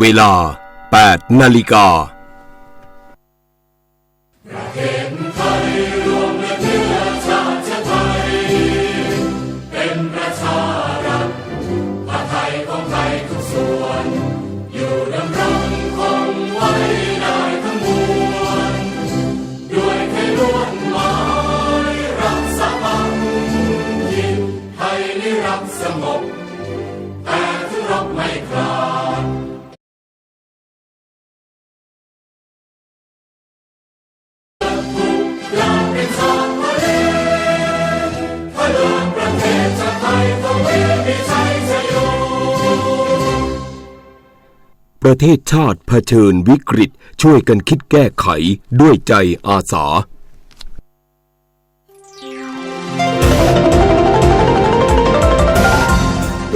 เวลา 8 นาฬิกา ประเทศชาติเผชิญวิกฤตช่วยกันคิดแก้ไขด้วยใจอาสา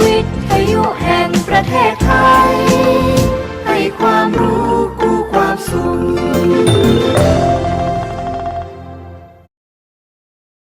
วิทยุแห่งประเทศไทย ให้ความรู้